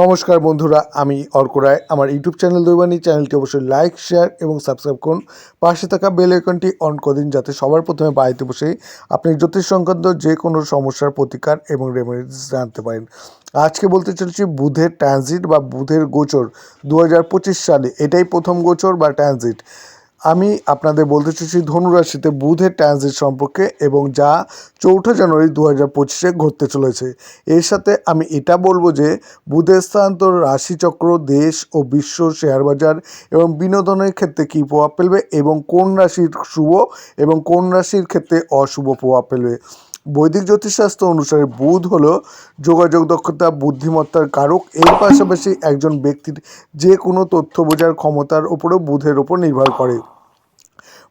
নমস্কার বন্ধুরা, আমি অর্ক রায়। আমার ইউটিউব চ্যানেল দৈবানী চ্যানেলটি অবশ্যই লাইক, শেয়ার এবং সাবস্ক্রাইব করুন। পাশে থাকা বেল আইকনটি অন দিন যাতে সবার প্রথমে বাড়িতে বসেই আপনি জ্যোতিষ সংক্রান্ত যে কোনো সমস্যার প্রতিকার এবং রেমেডিস জানতে পারেন। আজকে বলতে চলেছি বুধের ট্রানজিট বা বুধের গোচর দু হাজার পঁচিশ সালে। এটাই প্রথম গোচর বা ট্রানজিট আমি আপনাদের বলতে চাইছি ধনুরাশিতে বুধের ট্রানজিট সম্পর্কে এবং যা চৌঠা জানুয়ারি দু হাজার পঁচিশে ঘটতে চলেছে। এর সাথে আমি এটা বলব যে, বুধের স্থানান্তর রাশিচক্র, দেশ ও বিশ্ব শেয়ার বাজার এবং বিনোদনের ক্ষেত্রে কী প্রভাব ফেলবে এবং কোন রাশির শুভ এবং কোন রাশির ক্ষেত্রে অশুভ প্রভাব ফেলবে। বৈদিক জ্যোতিষশাস্ত্র অনুসারে বুধ হলো যোগাযোগ দক্ষতা, বুদ্ধিমত্তার কারক। এর পাশাপাশি একজন ব্যক্তির যে কোনো তথ্য বোঝার ক্ষমতার উপরও বুধের ওপর নির্ভর করে।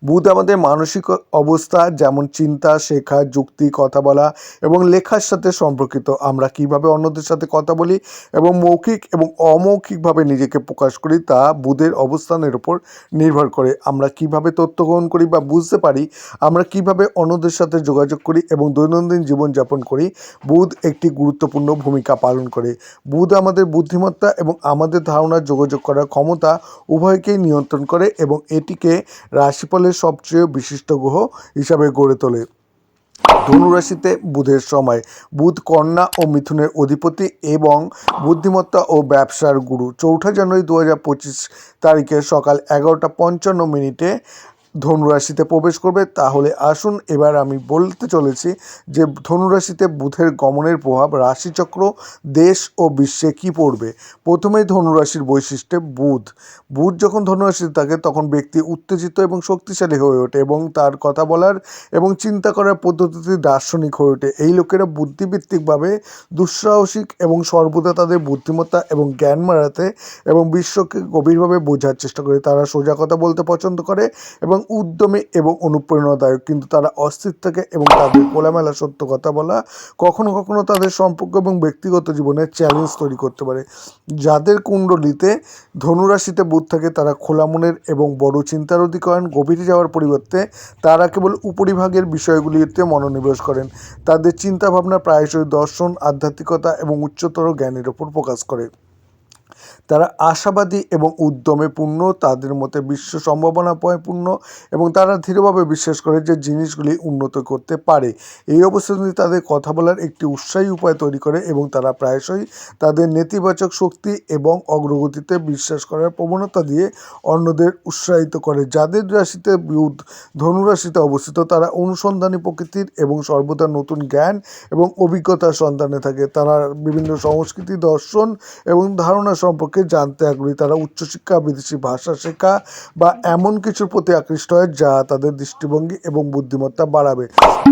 বুধ আমাদের মানসিক অবস্থা, যেমন চিন্তা, শেখা, যুক্তি, কথা বলা এবং লেখার সাথে সম্পর্কিত। আমরা কীভাবে অন্যদের সাথে কথা বলি এবং মৌখিক এবং অমৌখিকভাবে নিজেকে প্রকাশ করি তা বুধের অবস্থানের উপর নির্ভর করে। আমরা কীভাবে তথ্য গ্রহণ করি বা বুঝতে পারি, আমরা কীভাবে অন্যদের সাথে যোগাযোগ করি এবং দৈনন্দিন জীবনযাপন করি, বুধ একটি গুরুত্বপূর্ণ ভূমিকা পালন করে। বুধ আমাদের বুদ্ধিমত্তা এবং আমাদের ধারণার যোগাযোগ করার ক্ষমতা উভয়কেই নিয়ন্ত্রণ করে এবং এটিকে রাশিফলের সবচেয়ে বিশিষ্ট গ্রহ হিসাবে গড়ে তোলে। ধনুরাশিতে বুধের সময় বুধ কন্যা ও মিথুনের অধিপতি এবং বুদ্ধিমত্তা ও ব্যবসার গুরু। চৌঠা জানুয়ারি দু হাজার পঁচিশ তারিখে সকাল এগারোটা পঞ্চান্ন মিনিটে ধনুরাশিতে প্রবেশ করবে, তাহলে আসুন এবার আমি বলতে চলেছি যে ধনুরাশিতে বুধের গমনের প্রভাব, রাশিচক্র, দেশ ও বিশ্বে কি পড়বে? প্রথমেই ধনুরাশির বৈশিষ্ট্যে বুধ। বুধ যখন ধনুরাশিতে থাকে, তখন ব্যক্তি উত্তেজিত এবং শক্তিশালী হয়ে ওঠে এবং তার কথা বলার এবং চিন্তা করার পদ্ধতিতে দার্শনিক হয়ে ওঠে। এই লোকেরা বুদ্ধিভিত্তিকভাবে দুঃসাহসিক এবং সর্বদা তাদের বুদ্ধিমত্তা এবং জ্ঞান মারাতে এবং বিশ্বকে গভীরভাবে বোঝার চেষ্টা করে। তারা সোজা কথা বলতে পছন্দ করে এবং উদ্যমী এবং অনুপ্রেরণাদায়ক, কিন্তু তারা অস্থির থাকে এবং তাদের খোলামেলা সত্য কথা বলা কখনো কখনো তাদের সম্পর্ক এবং ব্যক্তিগত জীবনে চ্যালেঞ্জ তৈরি করতে পারে। যাদের কুণ্ডলিতে ধনুরাশিতে বুধ থাকে, তারা খোলা মনের এবং বড় চিন্তার অধিকরণ গভীরে যাওয়ার পরিবর্তে তারা কেবল উপরিভাগের বিষয়গুলিতে মনোনিবেশ করেন। তাদের চিন্তাভাবনা প্রায়শই দর্শন, আধ্যাত্মিকতা এবং উচ্চতর জ্ঞানের ওপর প্রকাশ করে। তারা আশাবাদী এবং উদ্যমে পূর্ণ, তাদের মতে বিশ্ব সম্ভাবনাময় পূর্ণ এবং তারা দৃঢ়ভাবে বিশ্বাস করে যে জিনিসগুলি উন্নত করতে পারে। এই অবস্থানে তাদের কথা বলার একটি উৎসাহী উপায় তৈরি করে এবং তারা প্রায়শই তাদের নেতিবাচক শক্তি এবং অগ্রগতিতে বিশ্বাস করার প্রবণতা দিয়ে অন্যদের উৎসাহিত করে, যাদের রাশিতে বুধ ধনুরাশিতে অবস্থিত, তারা অনুসন্ধানী প্রকৃতির এবং সর্বদা নতুন জ্ঞান এবং অভিজ্ঞতার সন্ধানে থাকে। তারা বিভিন্ন সংস্কৃতি, দর্শন এবং ধারণা সম্পর্কে জানতে আগ্রহী তারা উচ্চশিক্ষা, বিদেশি ভাষা শেখা বা এমন কিছুর প্রতি আকৃষ্ট হয় যা তাদের দৃষ্টিভঙ্গি এবং বুদ্ধিমত্তা বাড়াবে।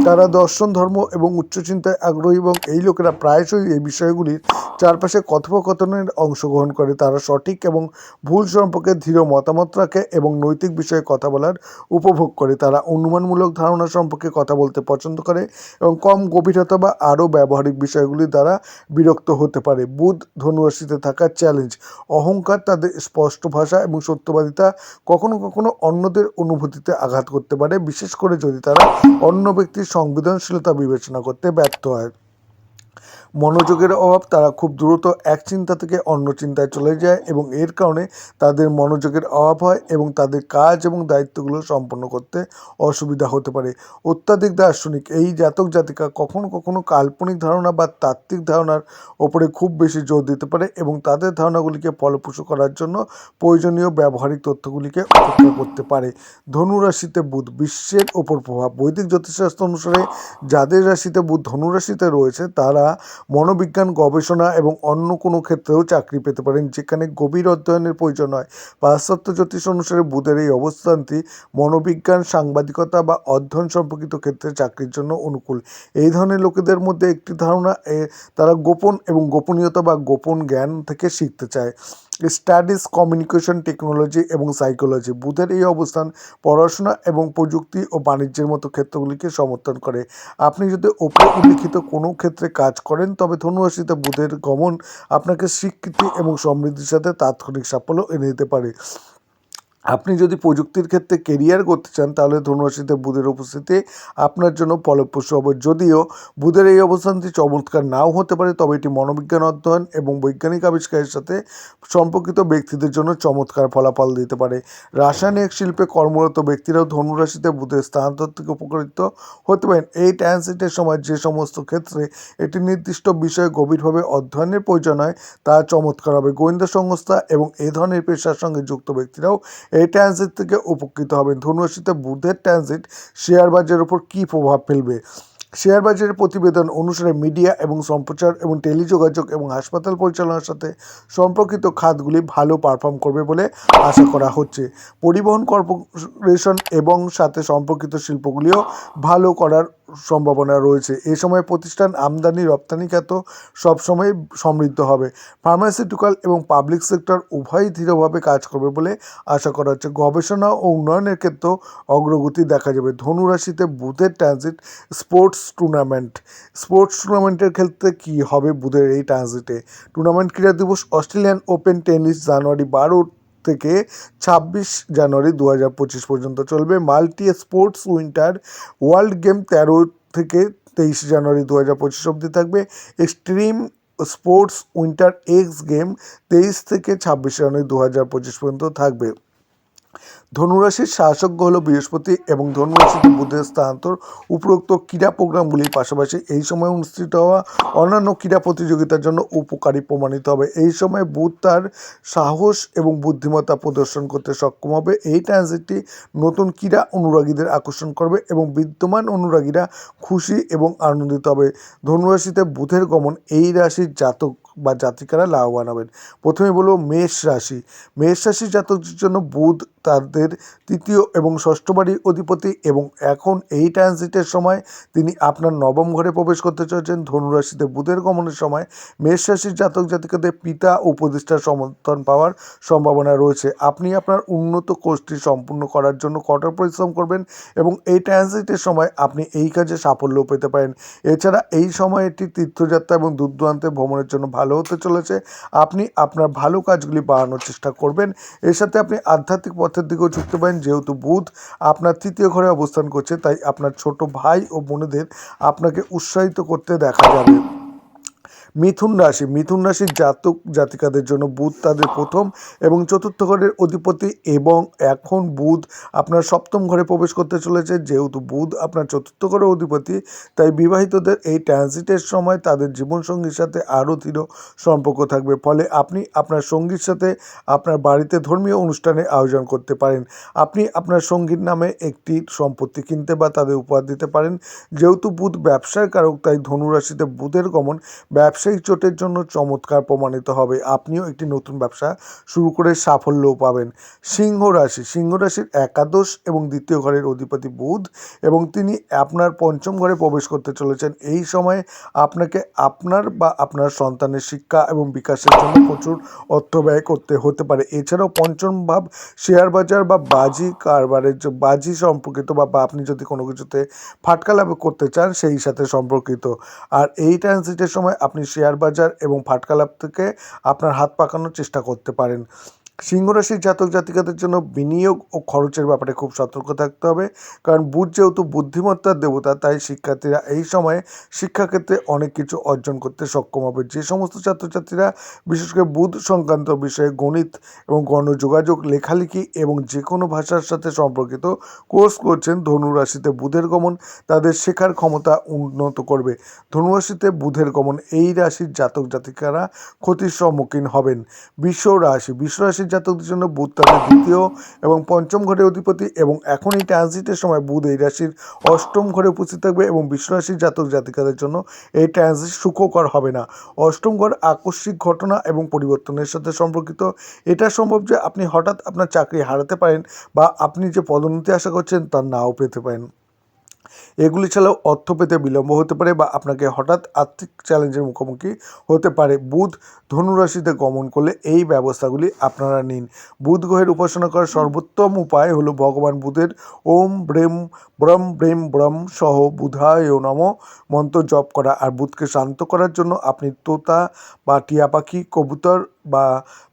তারা দর্শন, ধর্ম এবং উচ্চচিন্তায় আগ্রহী এবং এই লোকেরা প্রায়শই এই বিষয়গুলির চারপাশে কথোপকথনের অংশগ্রহণ করে। তারা সঠিক এবং ভুল সম্পর্কে দৃঢ় মতামত রাখে এবং নৈতিক বিষয়ে কথা বলার উপভোগ করে। তারা অনুমানমূলক ধারণা সম্পর্কে কথা বলতে পছন্দ করে এবং কম গভীরতা বা আরও ব্যবহারিক বিষয়গুলি দ্বারা বিরক্ত হতে পারে। বুধ ধনুরাশিতে থাকা চ্যালেঞ্জ অহংকার তাদের স্পষ্ট ভাষা এবং সত্যবাদিতা কখনো কখনো অন্যদের অনুভূতিতে আঘাত করতে পারে। বিশেষ করে যদি তারা অন্য ব্যক্তির সংবেদনশীলতা বিবেচনা করতে ব্যর্থ হয়। মনোযোগের অভাব, তারা খুব দ্রুত এক চিন্তা থেকে অন্য চিন্তায় চলে যায় এবং এর কারণে তাদের মনোযোগের অভাব হয় এবং তাদের কাজ এবং দায়িত্বগুলো সম্পন্ন করতে অসুবিধা হতে পারে। অত্যাধিক দার্শনিক এই জাতক জাতিকা কখনো কখনো কাল্পনিক ধারণা বা তাত্ত্বিক ধারণার ওপরে খুব বেশি জোর দিতে পারে এবং তাদের ধারণাগুলিকে ফলপ্রসূ করার জন্য প্রয়োজনীয় ব্যবহারিক তথ্যগুলিকে উপেক্ষা করতে পারে। ধনুরাশিতে বুধ বিশ্বের ওপর প্রভাব। বৈদিক জ্যোতিষশাস্ত্র অনুসারে যাদের রাশিতে বুধ ধনুরাশিতে রয়েছে, তারা মনোবিজ্ঞান, গবেষণা এবং অন্য কোনো ক্ষেত্রেও চাকরি পেতে পারেন, যেখানে গভীর অধ্যয়নের প্রয়োজন হয়। পাশ্চাত্য জ্যোতিষ অনুসারে বুধের এই অবস্থানটি মনোবিজ্ঞান, সাংবাদিকতা বা অধ্যয়ন সম্পর্কিত ক্ষেত্রে চাকরির জন্য অনুকূল। এই ধরনের লোকেদের মধ্যে একটি ধারণা তারা গোপন এবং গোপনীয়তা বা গোপন জ্ঞান থেকে শিখতে চায়। স্টাডিজ কমিউনিকেশন টেকনোলজি এবং সাইকোলজি। বুধের এই অবস্থান পড়াশোনা এবং প্রযুক্তি ও বাণিজ্যের মতো ক্ষেত্রগুলিকে সমর্থন করে। আপনি যদি ওপর উল্লিখিত কোনো ক্ষেত্রে কাজ করেন, তবে ধনুরাশিতে বুধের গমন আপনাকে স্বীকৃতি এবং সমৃদ্ধির সাথে তাৎক্ষণিক সাফল্য এনে দিতে পারে। আপনি যদি প্রযুক্তির ক্ষেত্রে কেরিয়ার করতে চান, তাহলে ধনুরাশিতে বুধের উপস্থিতি আপনার জন্য ফলপ্রসূ হবে। যদিও বুধের এই অবস্থানটি চমৎকার নাও হতে পারে, তবে এটি মনোবিজ্ঞান অধ্যয়ন এবং বৈজ্ঞানিক আবিষ্কারের সাথে সম্পর্কিত ব্যক্তিদের জন্য চমৎকার ফলাফল দিতে পারে। রাসায়নিক শিল্পে কর্মরত ব্যক্তিরাও ধনুরাশিতে বুধের স্থানান্তর থেকে উপকৃত হতে পারেন। এই ট্রানজিটের সময় যে সমস্ত ক্ষেত্রে একটি নির্দিষ্ট বিষয়ে গভীরভাবে অধ্যয়নের প্রয়োজন হয়, তা চমৎকার হবে গোয়েন্দা সংস্থা এবং এ ধরনের পেশার সঙ্গে যুক্ত ব্যক্তিরাও এই ট্রানজিট থেকে উপকৃত হবেন। ধনুরাশিতে বুধের ট্রানজিট শেয়ার বাজারের উপর কী প্রভাব ফেলবে? শেয়ার বাজারের প্রতিবেদন অনুসারে মিডিয়া এবং সম্প্রচার এবং টেলিযোগাযোগ এবং হাসপাতাল পরিচালনার সাথে সম্পর্কিত খাতগুলি ভালো পারফর্ম করবে বলে আশা করা হচ্ছে। পরিবহন কর্পোরেশন এবং সাথে সম্পর্কিত শিল্পগুলিও ভালো করার সম্ভাবনা রয়েছে। এ সময় প্রতিষ্ঠান আমদানি রপ্তানি খ্যাত সবসময় সমৃদ্ধ হবে। ফার্মাসিউটিক্যাল এবং পাবলিক সেক্টর উভয়ই দৃঢ়ভাবে কাজ করবে বলে আশা করা হচ্ছে। গবেষণা ও উন্নয়নের ক্ষেত্রেও অগ্রগতি দেখা যাবে। ধনুরাশিতে বুধের ট্রানজিট স্পোর্টস টুর্নামেন্ট স্পোর্টস টুর্নামেন্টের ক্ষেত্রে কী হবে বুধের এই ট্রানজিটে টুর্নামেন্ট ক্রীড়া দিবস, অস্ট্রেলিয়ান ওপেন টেনিস জানুয়ারি বারো থেকে ছাব্বিশ জানুয়ারি দু হাজার পঁচিশ পর্যন্ত চলবে। Multi sports winter world game তেরো থেকে তেইশে জানুয়ারি দু হাজার পঁচিশ অবধি থাকবে। Extreme sports winter X game তেইশ থেকে ছাব্বিশ জানুয়ারি দু হাজার পঁচিশ পর্যন্ত থাকবে। ধনুরাশির শাসক হলো বৃহস্পতি এবং ধনুরাশিতে বুধের স্থানান্তর উপরোক্ত ক্রীড়া প্রোগ্রামগুলির পাশাপাশি এই সময় অনুষ্ঠিত হওয়া অন্যান্য ক্রীড়া প্রতিযোগিতার জন্য উপকারী প্রমাণিত হবে। এই সময় বুধ তার সাহস এবং বুদ্ধিমত্তা প্রদর্শন করতে সক্ষম হবে। এই ট্রানজিটটি নতুন ক্রীড়া অনুরাগীদের আকর্ষণ করবে এবং বিদ্যমান অনুরাগীরা খুশি এবং আনন্দিত হবে। ধনুরাশিতে বুধের গমন এই রাশির জাতক বা জাতিকারা লাভবান হবেন। প্রথমে বলব মেষ রাশি। মেষ রাশির জাতকদের জন্য বুধ তাদের তৃতীয় এবং ষষ্ঠ বাড়ির অধিপতি এবং এখন এই ট্রানজিটের সময় তিনি আপনার নবম ঘরে প্রবেশ করতে চলেছেন। ধনুরাশিতে বুধের গমনের সময় মেষ রাশির জাতক জাতিকাদের পিতা উপদেষ্টার সমর্থন পাওয়ার সম্ভাবনা রয়েছে। আপনি আপনার উন্নত কোর্সটি সম্পূর্ণ করার জন্য কঠোর পরিশ্রম করবেন এবং এই ট্রানজিটের সময় আপনি এই কাজে সাফল্য পেতে পারেন। এছাড়া এই সময় একটি তীর্থযাত্রা এবং দূর ভ্রমণের জন্য ভালো হতে চলেছে, আপনি আপনার ভালো কাজগুলি বাড়ানোর চেষ্টা করবেন। এর সাথে আপনি আধ্যাত্মিক পথের দিকেও ঝুঁকতে পারেন, যেহেতু বুধ আপনার তৃতীয় ঘরে অবস্থান করছে, তাই আপনার ছোট ভাই ও বোনেদের আপনাকে উৎসাহিত করতে দেখা যাবে। মিথুন রাশি। মিথুন রাশির জাতক জাতিকাদের জন্য বুধ তাদের প্রথম এবং চতুর্থ ঘরের অধিপতি এবং এখন বুধ আপনার সপ্তম ঘরে প্রবেশ করতে চলেছে। যেহেতু বুধ আপনার চতুর্থ ঘরের অধিপতি, তাই বিবাহিতদের এই ট্রানজিটের সময় তাদের জীবনসঙ্গীর সাথে আরও দৃঢ় সম্পর্ক থাকবে। ফলে আপনি আপনার সঙ্গীর সাথে আপনার বাড়িতে ধর্মীয় অনুষ্ঠানে আয়োজন করতে পারেন। আপনি আপনার সঙ্গীর নামে একটি সম্পত্তি কিনতে বা তাদের উপহার দিতে পারেন। যেহেতু বুধ ব্যবসার কারক, তাই ধনুরাশিতে বুধের গমন ব্যবসায়িক চোটের জন্য চমৎকার প্রমাণিত হবে। আপনিও একটি নতুন ব্যবসা শুরু করে সাফল্যও পাবেন। সিংহ রাশি। সিংহ রাশির একাদশ এবং দ্বিতীয় ঘরের অধিপতি বুধ এবং তিনি আপনার পঞ্চম ঘরে প্রবেশ করতে চলেছেন। এই সময়ে আপনাকে আপনার বা আপনার সন্তানের শিক্ষা এবং বিকাশের জন্য প্রচুর অর্থ ব্যয় করতে হতে পারে। এছাড়াও পঞ্চম ভাব শেয়ার বাজার বা বাজি কারবারের যে বাজি সম্পর্কিত বা আপনি যদি কোনো কিছুতে ফাটকা লাভ করতে চান, সেই সাথে সম্পর্কিত। আর এই ট্রানজিটের সময় আপনি শেয়ার বাজার এবং ফাটকা লাভ থেকে আপনার হাত পাকানোর চেষ্টা করতে পারেন। সিংহরাশির জাতক জাতিকাদের জন্য বিনিয়োগ ও খরচের ব্যাপারে খুব সতর্ক থাকতে হবে। কারণ বুধ যেহেতু বুদ্ধিমত্তার দেবতা, তাই শিক্ষার্থীরা এই সময়ে শিক্ষাক্ষেত্রে অনেক কিছু অর্জন করতে সক্ষম হবে। যে সমস্ত ছাত্রছাত্রীরা, বিশেষ করে বুধ সংক্রান্ত বিষয়ে গণিত এবং গণযোগাযোগ, লেখালেখি এবং যে কোনো ভাষার সাথে সম্পর্কিত কোর্স করছেন, ধনুরাশিতে বুধের গমন তাদের শেখার ক্ষমতা উন্নত করবে। ধনুরাশিতে বুধের গমন এই রাশির জাতক জাতিকারা ক্ষতির সম্মুখীন হবেন। বিশ্ব রাশি, বিশ্ব রাশির জাতকদের জন্য বুধ তাদের দ্বিতীয় এবং পঞ্চম ঘরের অধিপতি এবং এখন এই ট্রানজিটের সময় বুধ এই রাশির অষ্টম ঘরে উপস্থিত থাকবে এবং বিশ্ব রাশির জাতক জাতিকাদের জন্য এই ট্রানজিট সুখকর হবে না। অষ্টম ঘর আকস্মিক ঘটনা এবং পরিবর্তনের সাথে সম্পর্কিত। এটা সম্ভব যে আপনি হঠাৎ আপনার চাকরি হারাতে পারেন বা আপনি যে পদোন্নতি আশা করছেন তা নাও পেতে পারেন। এগুলি ছাড়াও অর্থ পেতে বিলম্ব হতে পারে বা আপনাকে হঠাৎ আর্থিক চ্যালেঞ্জের মুখোমুখি হতে পারে। বুধ ধনুরাশিতে গমন করলে এই ব্যবস্থাগুলি আপনারা নিন। বুধ গ্রহের উপাসনা করার সর্বোত্তম উপায় হলো ভগবান বুধের ওম ব্রেম ব্রম ব্রেম ব্রম সহ বুধায় নম মন্ত্র জপ করা। আর বুধকে শান্ত করার জন্য আপনি তোতা বা টিয়া পাখি, কবুতর বা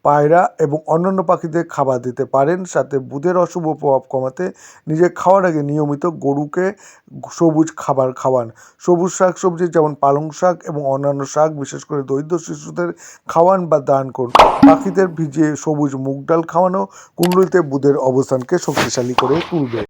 পায়রা এবং অন্যান্য পাখিদের খাবার দিতে পারেন। সাথে বুধের অশুভ প্রভাব কমাতে নিজে খাওয়ার আগে নিয়মিত গরুকে সবুজ খাবার খাওয়ান। সবুজ শাক সবজি যেমন পালং শাক এবং অন্যান্য শাক, বিশেষ করে দরিদ্র শিশুদের খাওয়ান বা দান করুন। পাখিদের ভিজিয়ে সবুজ মুগ ডাল খাওয়ানো কুণ্ডলিতে বুধের অবস্থানকে শক্তিশালী করে তুলবে।